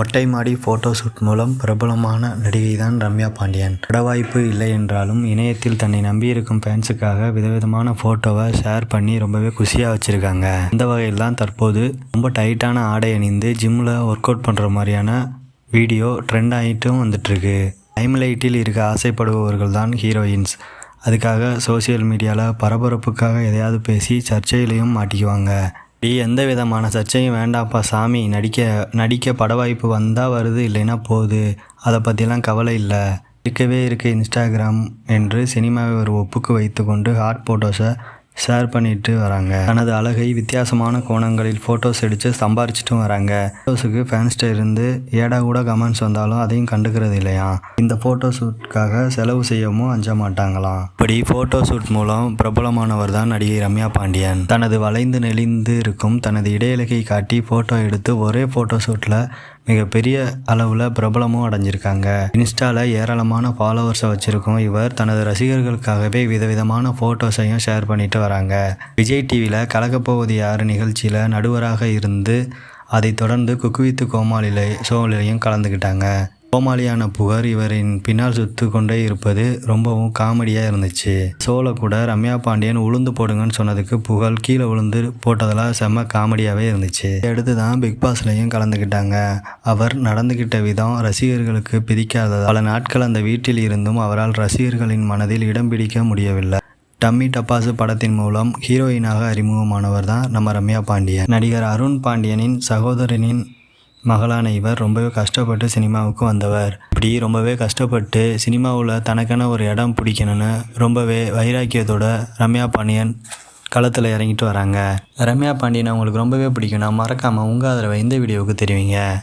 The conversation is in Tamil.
மொட்டை மாடி ஃபோட்டோ ஷூட் மூலம் பிரபலமான நடிகை தான் ரம்யா பாண்டியன். பட வாய்ப்பு இல்லை என்றாலும் இணையத்தில் தன்னை நம்பியிருக்கும் ஃபேன்ஸுக்காக விதவிதமான ஃபோட்டோவை ஷேர் பண்ணி ரொம்பவே குஷியாக வச்சுருக்காங்க. இந்த வகையில் தான் தற்போது ரொம்ப டைட்டான ஆடை அணிந்து ஜிம்மில் ஒர்க் அவுட் பண்ணுற மாதிரியான வீடியோ ட்ரெண்ட் ஆகிட்டும் வந்துட்டுருக்கு லைம்லைட்டில் இருக்க ஆசைப்படுபவர்கள் தான் ஹீரோயின்ஸ் அதுக்காக சோஷியல் மீடியாவில் பரபரப்புக்காக எதையாவது பேசி சர்ச்சையிலையும் மாட்டிக்குவாங்க. எந்த விதமான சர்ச்சையும் வேண்டாப்பா சாமி. நடிக்க நடிக்க பட வாய்ப்பு வந்தால் வருது இல்லைன்னா போகுது. அதை பற்றிலாம் கவலை இல்லை. இருக்கவே இருக்குது இன்ஸ்டாகிராம் என்று சினிமாவை ஒரு ஒப்புக்கு வைத்துக்கொண்டு ஹாட் ஃபோட்டோஸை ஷேர் பண்ணிட்டு வராங்க. தனது அழகை வித்தியாசமான கோணங்களில் ஃபோட்டோஸ் எடுத்து சம்பாரிச்சிட்டும் வராங்க. ஃபோட்டோஸுக்கு ஃபேன்ஸ்ட இருந்து ஏடா கூட கமெண்ட்ஸ் வந்தாலும் அதையும் கண்டுக்கிறது இல்லையா? இந்த ஃபோட்டோ ஷூட்காக செலவு செய்யவும் அஞ்ச மாட்டாங்களாம். இப்படி ஃபோட்டோ ஷூட் மூலம் பிரபலமானவர் தான் நடிகை ரம்யா பாண்டியன். தனது வளைந்து நெளிந்து இருக்கும் தனது இடையிலகை காட்டி ஃபோட்டோ எடுத்து ஒரே ஃபோட்டோ ஷூட்டில் மிகப்பெரிய அளவில் பிரபலமும் அடைஞ்சிருக்காங்க. இன்ஸ்டாவில் ஏராளமான ஃபாலோவர்ஸை வச்சுருக்கோம் இவர் தனது ரசிகர்களுக்காகவே விதவிதமான ஃபோட்டோஸையும் ஷேர் பண்ணிட்டு வராங்க. விஜய் டிவியில் கலக்கப்போவது யார் நிகழ்ச்சியில் நடுவராக இருந்து அதைத் தொடர்ந்து குக்குவித்து கோமாளில ஷோவிலையும் கலந்துக்கிட்டாங்க கோமாளியான புகார் இவரின் பின்னால் சுத்து கொண்டே இருப்பது ரொம்பவும் காமெடியாக இருந்துச்சு. சோலை கூட ரம்யா பாண்டியன் உளுந்து போடுங்கன்னு சொன்னதுக்கு புகழ் கீழே விழுந்து போட்டதெல்லாம் செம்ம காமெடியாகவே இருந்துச்சு. அடுத்து தான் பிக் பாஸ்லையும் கலந்துக்கிட்டாங்க அவர் நடந்துக்கிட்ட விதம் ரசிகர்களுக்கு பிடிக்காதது? பல நாட்கள் அந்த வீட்டில் இருந்தும் அவரால் ரசிகர்களின் மனதில் இடம் பிடிக்க முடியவில்லை. டம்மி டப்பாசு படத்தின் மூலம் ஹீரோயினாக அறிமுகமானவர் தான் நம்ம ரம்யா பாண்டியன் நடிகர் அருண் பாண்டியனின் சகோதரனின் மகளான இவர் ரொம்பவே கஷ்டப்பட்டு சினிமாவுக்கு வந்தவர். இப்படி ரொம்பவே கஷ்டப்பட்டு சினிமாவில் தனக்கான ஒரு இடம் பிடிக்கணும்னு ரொம்பவே வைராக்கியத்தோட ரம்யா பாண்டியன் களத்தில் இறங்கிட்டு வராங்க. ரம்யா பாண்டியன் அவங்களுக்கு ரொம்பவே பிடிக்கும்னா மறக்காமல் உங்கள் ஆதரவை இந்த வீடியோவுக்கு தெரிவிங்க.